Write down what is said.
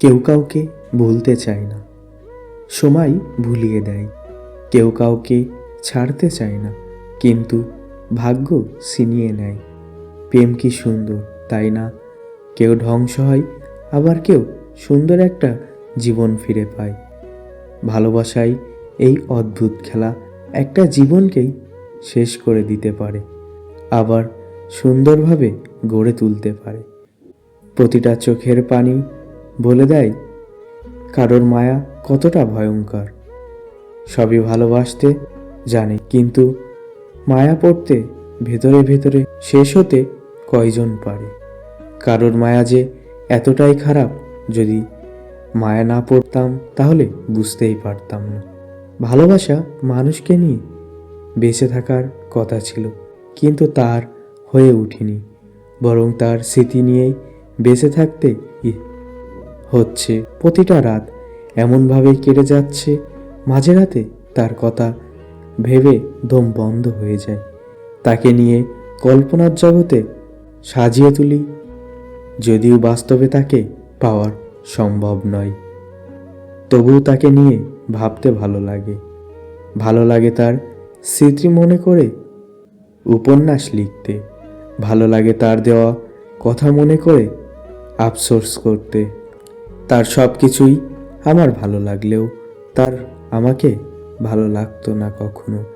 কেউ কাউকে ভুলতে চায় না। সময় ভুলিয়ে দেয়। কেউ কাউকে ছাড়তে চায় না, কিন্তু ভাগ্য ছিনিয়ে নেয়। প্রেম কি সুন্দর, তাই না? কেউ ধ্বংস হয়, আবার কেউ সুন্দর একটা জীবন ফিরে পায়। ভালোবাসাই এই অদ্ভুত খেলা, একটা জীবনকেই শেষ করে দিতে পারে, আবার সুন্দরভাবে গড়ে তুলতে পারে। প্রতিটা চোখের পানি বলে দেয়, কারোর মায়া কতটা ভয়ঙ্কর। সবই ভালোবাসতে জানে, কিন্তু মায়া পড়তে ভেতরে ভেতরে শেষ হতে কয়জন পারে? কারোর মায়া যে এতটাই খারাপ, যদি মায়া না পড়তাম তাহলে বুঝতেই পারতাম না। ভালোবাসা মানুষকে নিয়ে বেঁচে থাকার কথা ছিল, কিন্তু তার হয়ে উঠিনি, বরং তার স্মৃতি নিয়েই বেঁচে থাকতে হচ্ছে। প্রতিটা রাত এমনভাবেই কেটে যাচ্ছে, মাঝে রাতে তার কথা ভেবে দম বন্ধ হয়ে যায়। তাকে নিয়ে কল্পনার জগতে সাজিয়ে তুলি, যদিও বাস্তবে তাকে পাওয়ার সম্ভব নয়। তবুও তাকে নিয়ে ভাবতে ভালো লাগে। ভালো লাগে তার স্মৃতি মনে করে উপন্যাস লিখতে। ভালো লাগে তার দেওয়া কথা মনে করে আফসোর্স করতে। তার সব কিছুই আমার ভালো লাগলেও তার আমাকে ভালো লাগতো না কখনো।